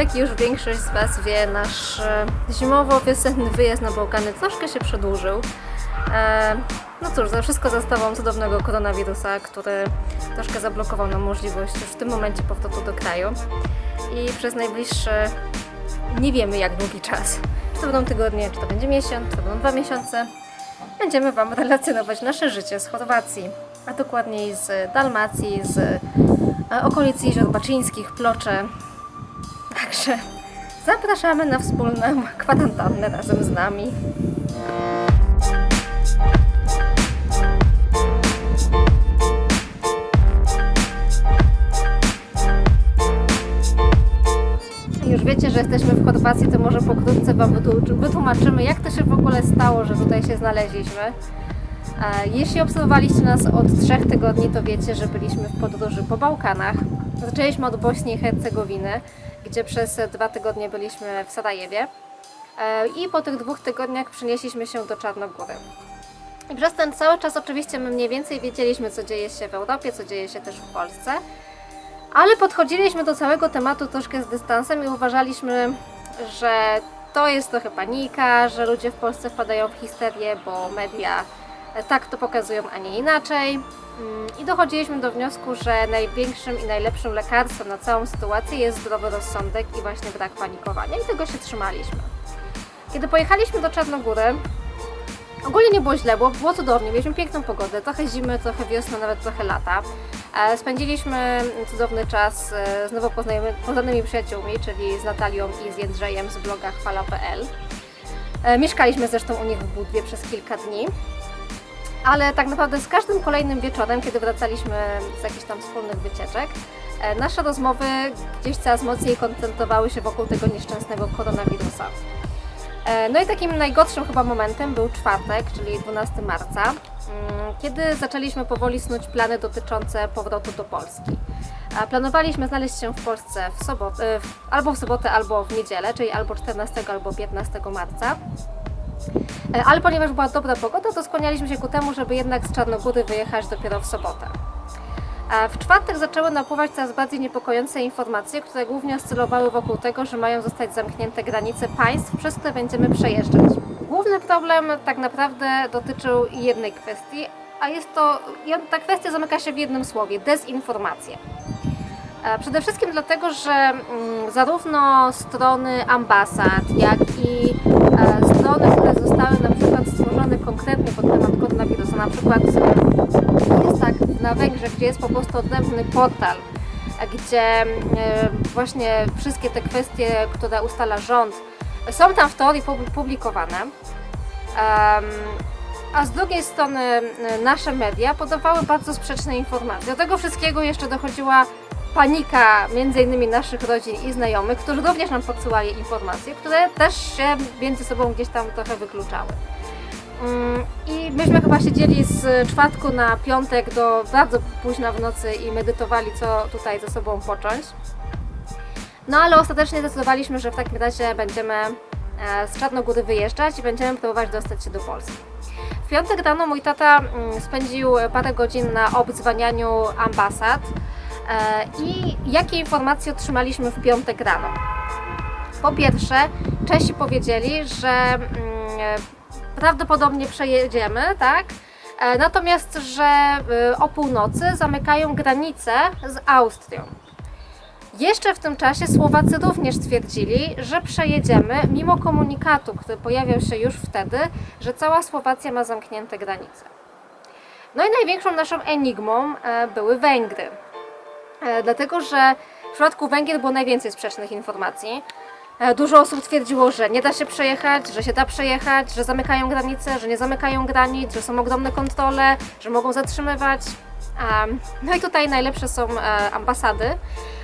Jak już większość z Was wie, nasz e, zimowo-wiosenny wyjazd na Bałkany troszkę się przedłużył. E, No cóż, za wszystko za sprawą cudownego koronawirusa, który troszkę zablokował nam możliwość już w tym momencie powrotu do kraju. I przez najbliższy, nie wiemy jak długi czas, czy to będą tygodnie, czy to będzie miesiąc, czy to będą dwa miesiące, będziemy Wam relacjonować nasze życie z Chorwacji, a dokładniej z Dalmacji, z e, okolic Jezior Baczyńskich, Plocze, Także zapraszamy na wspólną kwarantannę razem z nami. Już wiecie, że jesteśmy w Chorwacji, to może pokrótce Wam wytłu- wytłumaczymy, jak to się w ogóle stało, że tutaj się znaleźliśmy. E, Jeśli obserwowaliście nas od trzech tygodni, to wiecie, że byliśmy w podróży po Bałkanach. Zaczęliśmy od Bośni i Hercegowiny, gdzie przez dwa tygodnie byliśmy w Sarajewie. E, I po tych dwóch tygodniach przenieśliśmy się do Czarnogóry. I przez ten cały czas oczywiście my mniej więcej wiedzieliśmy, co dzieje się w Europie, co dzieje się też w Polsce. Ale podchodziliśmy do całego tematu troszkę z dystansem i uważaliśmy, że to jest trochę panika, że ludzie w Polsce wpadają w histerię, bo media tak to pokazują, a nie inaczej. Mm, I dochodziliśmy do wniosku, że największym i najlepszym lekarstwem na całą sytuację jest zdrowy rozsądek i właśnie brak panikowania i tego się trzymaliśmy. Kiedy pojechaliśmy do Czarnogóry, ogólnie nie było źle, było, było cudownie, mieliśmy piękną pogodę, trochę zimy, trochę wiosny, nawet trochę lata. E, Spędziliśmy cudowny czas e, z nowo poznanymi- przyjaciółmi, czyli z Natalią i z Jędrzejem z bloga chwala.pl. E, Mieszkaliśmy zresztą u nich w Budwie przez kilka dni. Ale tak naprawdę z każdym kolejnym wieczorem, kiedy wracaliśmy z jakichś tam wspólnych wycieczek, e, nasze rozmowy gdzieś coraz mocniej koncentrowały się wokół tego nieszczęsnego koronawirusa. E, No i takim najgorszym chyba momentem był czwartek, czyli 12 marca, mm, kiedy zaczęliśmy powoli snuć plany dotyczące powrotu do Polski. Planowaliśmy znaleźć się w Polsce w sobotę, w, albo w sobotę, albo w niedzielę, czyli albo 14, albo 15 marca. E, Ale ponieważ była dobra pogoda, to skłanialiśmy się ku temu, żeby jednak z Czarnogóry wyjechać dopiero w sobotę. A w czwartek zaczęły napływać coraz bardziej niepokojące informacje, które głównie oscylowały wokół tego, że mają zostać zamknięte granice państw, przez które będziemy przejeżdżać. Główny problem tak naprawdę dotyczył jednej kwestii, a jest to, ta kwestia zamyka się w jednym słowie dezinformacja. E, Przede wszystkim dlatego, że mm, zarówno strony ambasad, jak i konkretnie pod temat koronawirusa, na przykład jest tak na Węgrzech, gdzie jest po prostu odrębny portal, gdzie e, właśnie wszystkie te kwestie, które ustala rząd, są tam w teorii pub- publikowane. A z drugiej strony e, nasze media podawały bardzo sprzeczne informacje. Do tego wszystkiego jeszcze dochodziła panika między innymi naszych rodzin i znajomych, którzy również nam podsyłali informacje, które też się między sobą gdzieś tam trochę wykluczały. Mm, I myśmy chyba siedzieli z czwartku na piątek do bardzo późna w nocy i medytowali, co tutaj ze sobą począć. No ale ostatecznie zdecydowaliśmy, że w takim razie będziemy e, z Czarnogóry wyjeżdżać i będziemy próbować dostać się do Polski. W piątek rano mój tata mm, spędził parę godzin na obdzwanianiu ambasad e, i jakie informacje otrzymaliśmy w piątek rano. Po pierwsze, Czesi powiedzieli, że mm, prawdopodobnie przejedziemy, tak? E, Natomiast, że y, o północy zamykają granicę z Austrią. Jeszcze w tym czasie Słowacy również stwierdzili, że przejedziemy, mimo komunikatu, który pojawiał się już wtedy, że cała Słowacja ma zamknięte granice. No i największą naszą enigmą e, były Węgry. E, Dlatego, że w przypadku Węgier było najwięcej sprzecznych informacji. E, Dużo osób twierdziło, że nie da się przejechać, że się da przejechać, że zamykają granice, że nie zamykają granic, że są ogromne kontrole, że mogą zatrzymywać. No i tutaj najlepsze są e, ambasady.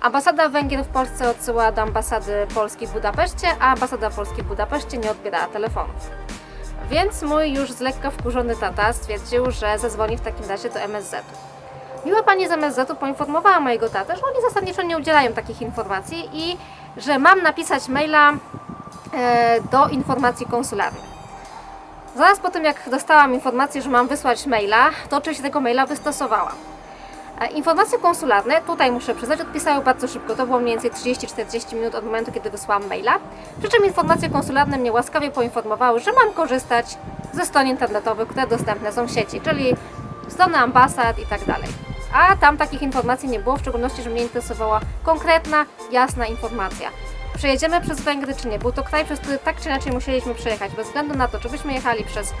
Ambasada Węgier w Polsce odsyła do ambasady Polski w Budapeszcie, a ambasada Polski w Budapeszcie nie odbierała telefonów. Więc mój już z lekka wkurzony tata stwierdził, że zadzwoni w takim razie do MSZ-u. Miła pani z MSZ-u poinformowała mojego tatę, że oni zasadniczo nie udzielają takich informacji i że mam napisać maila e, do informacji konsularnych. Zaraz po tym, jak dostałam informację, że mam wysłać maila, to oczywiście tego maila wystosowałam. E, Informacje konsularne, tutaj muszę przyznać, odpisały bardzo szybko. To było mniej więcej 30-40 minut od momentu, kiedy wysłałam maila. Przy czym informacje konsularne mnie łaskawie poinformowały, że mam korzystać ze stron internetowych, które dostępne są w sieci, czyli strony ambasad i tak dalej. A tam takich informacji nie było, w szczególności, że mnie interesowała konkretna, jasna informacja. Przejedziemy przez Węgry czy nie? Był to kraj, przez który tak czy inaczej musieliśmy przejechać, bez względu na to, czy byśmy jechali przez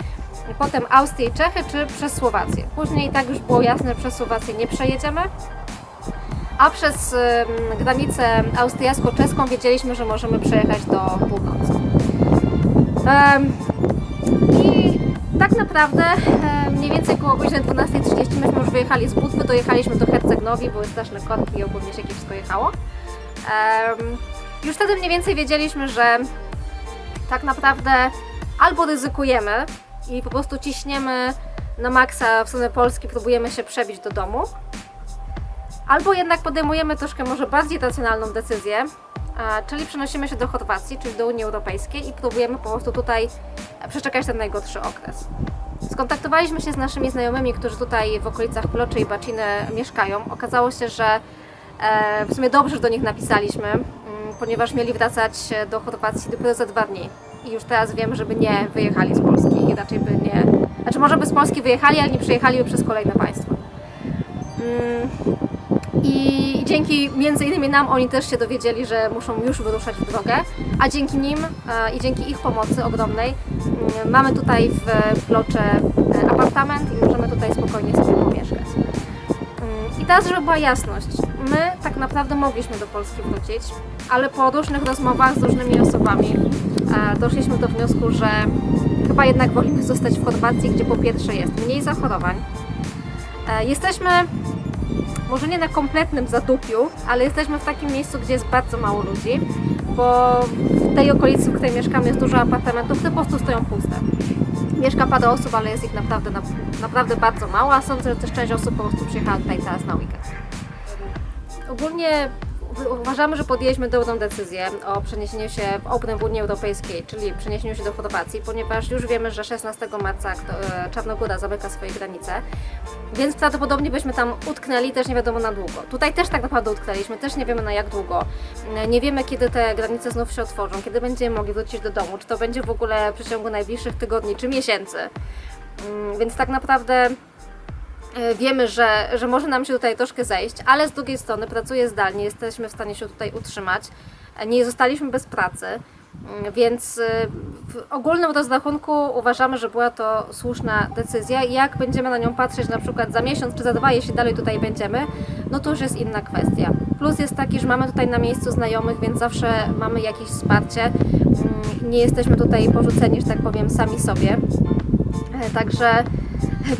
potem Austrię i Czechy, czy przez Słowację. Później tak już było jasne, że przez Słowację nie przejedziemy, a przez ym, granicę austriacko-czeską wiedzieliśmy, że możemy przejechać do północy. Tak naprawdę e, mniej więcej koło godziny 12.30 myśmy już wyjechali z Budwy, dojechaliśmy do Hercegnowi, były straszne korki i ogólnie się kiepsko jechało. Już wtedy mniej więcej wiedzieliśmy, że tak naprawdę albo ryzykujemy i po prostu ciśniemy na maksa w stronę Polski, próbujemy się przebić do domu, albo jednak podejmujemy troszkę może bardziej racjonalną decyzję, czyli przenosimy się do Chorwacji, czyli do Unii Europejskiej i próbujemy po prostu tutaj przeczekać ten najgorszy okres. Skontaktowaliśmy się z naszymi znajomymi, którzy tutaj w okolicach Ploczy i Baciny mieszkają. Okazało się, że e, w sumie dobrze, do nich napisaliśmy, mm, ponieważ mieli wracać do Chorwacji dopiero za dwa dni. I już teraz wiemy, żeby nie wyjechali z Polski i raczej by nie. Znaczy, może by z Polski wyjechali, ale nie przejechaliby przez kolejne państwa. I dzięki między innymi nam oni też się dowiedzieli, że muszą już wyruszać w drogę, a dzięki nim e, i dzięki ich pomocy ogromnej mm, mamy tutaj w Plocze e, apartament i możemy tutaj spokojnie sobie pomieszkać. Mm, I teraz, żeby była jasność, my tak naprawdę mogliśmy do Polski wrócić, ale po różnych rozmowach z różnymi osobami e, doszliśmy do wniosku, że chyba jednak wolimy zostać w Chorwacji, gdzie po pierwsze jest mniej zachorowań. Jesteśmy może nie na kompletnym zadupiu, ale jesteśmy w takim miejscu, gdzie jest bardzo mało ludzi, bo w tej okolicy, w której mieszkamy, jest dużo apartamentów, które po prostu stoją puste. Mieszka parę osób, ale jest ich naprawdę, na- naprawdę bardzo mało, a sądzę, że też część osób po prostu przyjechała tutaj teraz na weekend. Ogólnie uważamy, że podjęliśmy dobrą decyzję o przeniesieniu się w obronę w Unii Europejskiej, czyli przeniesieniu się do Chorwacji, ponieważ już wiemy, że 16 marca e, Czarnogóra zamyka swoje granice, więc prawdopodobnie byśmy tam utknęli też nie wiadomo na długo. Tutaj też tak naprawdę utknęliśmy, też nie wiemy na jak długo. E, Nie wiemy, kiedy te granice znów się otworzą, kiedy będziemy mogli wrócić do domu, czy to będzie w ogóle w przeciągu najbliższych tygodni czy miesięcy. Mm, Więc tak naprawdę wiemy, że, że może nam się tutaj troszkę zejść, ale z drugiej strony pracuję zdalnie, jesteśmy w stanie się tutaj utrzymać. E, Nie zostaliśmy bez pracy, mm, więc e, w ogólnym rozrachunku uważamy, że była to słuszna decyzja. Jak będziemy na nią patrzeć na przykład za miesiąc czy za dwa, jeśli dalej tutaj będziemy, no to już jest inna kwestia. Plus jest taki, że mamy tutaj na miejscu znajomych, więc zawsze mamy jakieś wsparcie. Mm, Nie jesteśmy tutaj porzuceni, że tak powiem, sami sobie. E, Także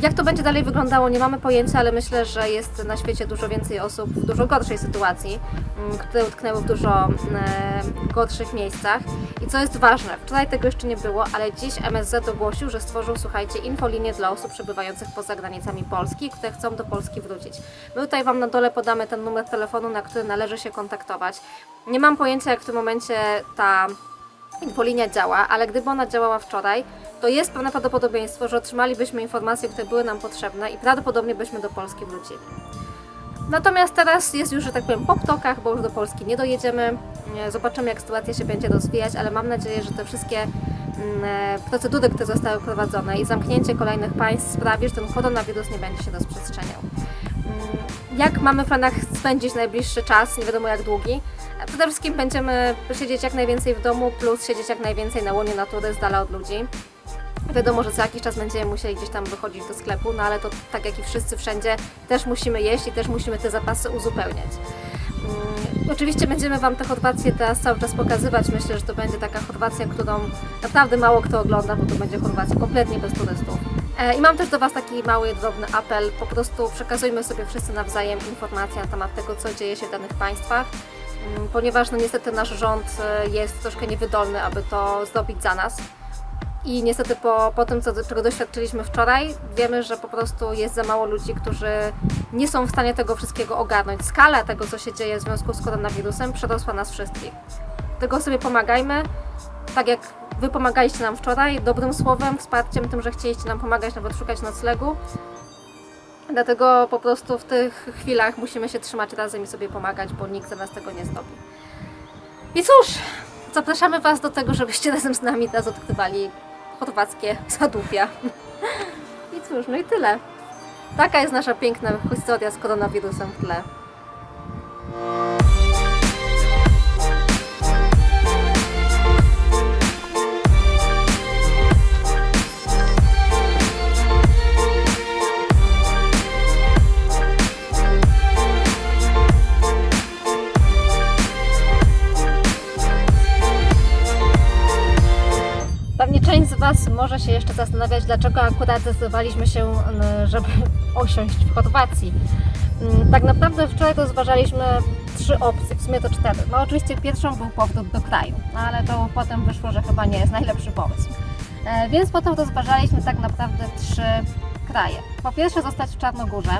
jak to będzie dalej wyglądało, nie mamy pojęcia, ale myślę, że jest na świecie dużo więcej osób w dużo gorszej sytuacji, mm, które utknęły w dużo e, gorszych miejscach. I co jest ważne, wczoraj tego jeszcze nie było, ale dziś MSZ ogłosił, że stworzył, słuchajcie, infolinię dla osób przebywających poza granicami Polski, które chcą do Polski wrócić. My tutaj Wam na dole podamy ten numer telefonu, na który należy się kontaktować. Nie mam pojęcia, jak w tym momencie ta infolinia działa, ale gdyby ona działała wczoraj, to jest pewne prawdopodobieństwo, że otrzymalibyśmy informacje, które były nam potrzebne i prawdopodobnie byśmy do Polski wrócili. Natomiast teraz jest już, że tak powiem, po ptokach, bo już do Polski nie dojedziemy. Zobaczymy, jak sytuacja się będzie rozwijać, ale mam nadzieję, że te wszystkie mm, e, procedury, które zostały wprowadzone i zamknięcie kolejnych państw sprawi, że ten koronawirus nie będzie się rozprzestrzeniał. Mm, Jak mamy w planach spędzić najbliższy czas, nie wiadomo jak długi? E, Przede wszystkim będziemy siedzieć jak najwięcej w domu, plus siedzieć jak najwięcej na łonie natury, z dala od ludzi. Wiadomo, że co jakiś czas będziemy musieli gdzieś tam wychodzić do sklepu, no ale to tak jak i wszyscy wszędzie, też musimy jeść i też musimy te zapasy uzupełniać. Mm, Oczywiście będziemy Wam tę Chorwację teraz cały czas pokazywać. Myślę, że to będzie taka Chorwacja, którą naprawdę mało kto ogląda, bo to będzie Chorwacja kompletnie bez turystów. E, I mam też do Was taki mały, drobny apel. Po prostu przekazujmy sobie wszyscy nawzajem informacje na temat tego, co dzieje się w danych państwach, ponieważ no niestety nasz rząd e, jest troszkę niewydolny, aby to zrobić za nas. I niestety po, po tym, co, czego doświadczyliśmy wczoraj, wiemy, że po prostu jest za mało ludzi, którzy nie są w stanie tego wszystkiego ogarnąć. Skala tego, co się dzieje w związku z koronawirusem, przerosła nas wszystkich. Tego sobie pomagajmy, tak jak Wy pomagaliście nam wczoraj, dobrym słowem, wsparciem, tym, że chcieliście nam pomagać, nawet szukać noclegu. Dlatego po prostu w tych chwilach musimy się trzymać razem i sobie pomagać, bo nikt za nas tego nie zrobi. I cóż, zapraszamy Was do tego, żebyście razem z nami teraz odkrywali chorwackie zadupia. I cóż, no i tyle. Taka jest nasza piękna historia z koronawirusem w tle. Może się jeszcze zastanawiać, dlaczego akurat zdecydowaliśmy się, mm, żeby osiąść w Chorwacji. Mm, Tak naprawdę wczoraj rozważaliśmy trzy opcje, w sumie to cztery. No oczywiście pierwszą był powrót do kraju, no ale to potem wyszło, że chyba nie jest najlepszy pomysł. E, Więc potem rozważaliśmy tak naprawdę trzy kraje. Po pierwsze zostać w Czarnogórze,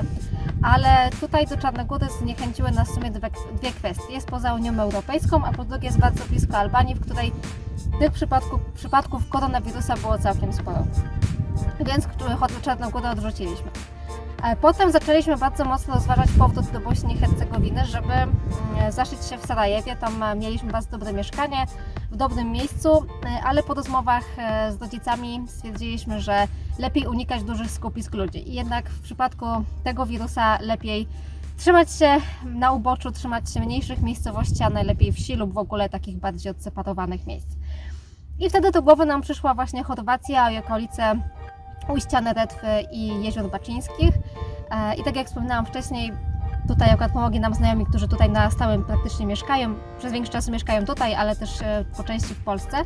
ale tutaj do Czarnogóry zniechęciły nas w sumie dwie, dwie kwestie. Jest poza Unią Europejską, a po drugie jest bardzo blisko Albanii, w której tych przypadków, przypadków koronawirusa było całkiem sporo. Więc Hotel Czarnogórę odrzuciliśmy. E, Potem zaczęliśmy bardzo mocno rozważać powrót do Bośni i Hercegowiny, żeby mm, zaszyć się w Sarajewie. Tam e, mieliśmy bardzo dobre mieszkanie, w dobrym miejscu, e, ale po rozmowach z rodzicami stwierdziliśmy, że lepiej unikać dużych skupisk ludzi. Jednak w przypadku tego wirusa lepiej trzymać się na uboczu, trzymać się mniejszych miejscowości, a najlepiej wsi lub w ogóle takich bardziej odseparowanych miejsc. I wtedy do głowy nam przyszła właśnie Chorwacja i okolice ujścia Neretwy i jezior Baczyńskich. E, I tak jak wspominałam wcześniej, tutaj akurat pomogli nam znajomi, którzy tutaj na stałym praktycznie mieszkają. Przez większy czas mieszkają tutaj, ale też e, po części w Polsce.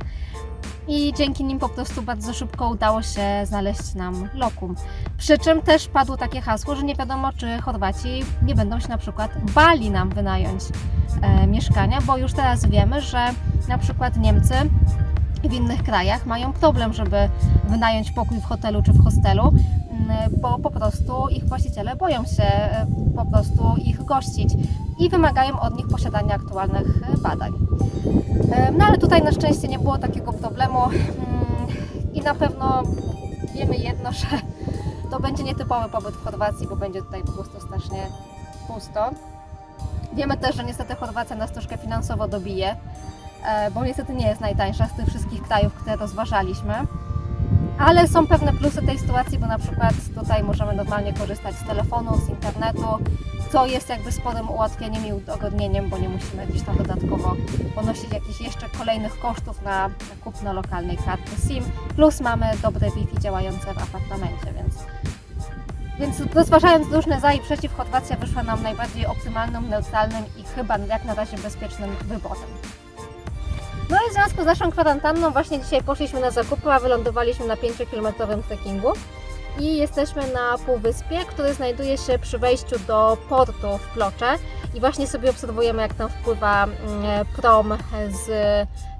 I dzięki nim po prostu bardzo szybko udało się znaleźć nam lokum. Przy czym też padło takie hasło, że nie wiadomo, czy Chorwaci nie będą się na przykład bali nam wynająć e, mieszkania, bo już teraz wiemy, że na przykład Niemcy w innych krajach mają problem, żeby wynająć pokój w hotelu czy w hostelu, bo po prostu ich właściciele boją się e, po prostu ich gościć i wymagają od nich posiadania aktualnych e, badań. E, No ale tutaj na szczęście nie było takiego problemu mm, i na pewno wiemy jedno, że to będzie nietypowy pobyt w Chorwacji, bo będzie tutaj po prostu strasznie pusto. Wiemy też, że niestety Chorwacja nas troszkę finansowo dobije, e, bo niestety nie jest najtańsza z tych wszystkich krajów, które rozważaliśmy. Ale są pewne plusy tej sytuacji, bo na przykład tutaj możemy normalnie korzystać z telefonu, z internetu, co jest jakby sporym ułatwieniem i udogodnieniem, bo nie musimy gdzieś tam dodatkowo ponosić jakichś jeszcze kolejnych kosztów na, kupno lokalnej karty SIM. Plus mamy dobre Wi-Fi działające w apartamencie, więc więc rozważając różne za i przeciw, Chorwacja wyszła nam najbardziej optymalnym, neutralnym i chyba jak na razie bezpiecznym wyborem. No i w związku z naszą kwarantanną właśnie dzisiaj poszliśmy na zakupy, a wylądowaliśmy na 5-kilometrowym trekkingu i jesteśmy na półwyspie, który znajduje się przy wejściu do portu w Plocze i właśnie sobie obserwujemy jak tam wpływa mm, prom z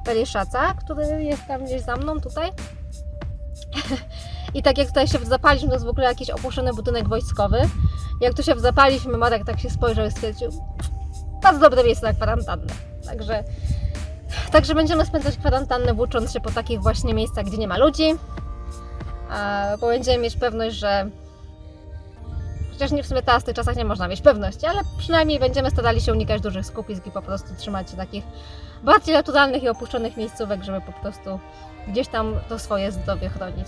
Peliszaca, który jest tam gdzieś za mną tutaj. I tak jak tutaj się zapaliśmy, to jest w ogóle jakiś opuszczony budynek wojskowy. Jak tu się zapaliśmy, Marek tak się spojrzał i stwierdził, bardzo dobre miejsce na kwarantannę. Także, także będziemy spędzać kwarantannę włócząc się po takich właśnie miejscach, gdzie nie ma ludzi, bo będziemy mieć pewność, że chociaż nie w sumie teraz w tych czasach nie można mieć pewności, ale przynajmniej będziemy starali się unikać dużych skupisk i po prostu trzymać się takich bardziej naturalnych i opuszczonych miejscówek, żeby po prostu gdzieś tam to swoje zdrowie chronić.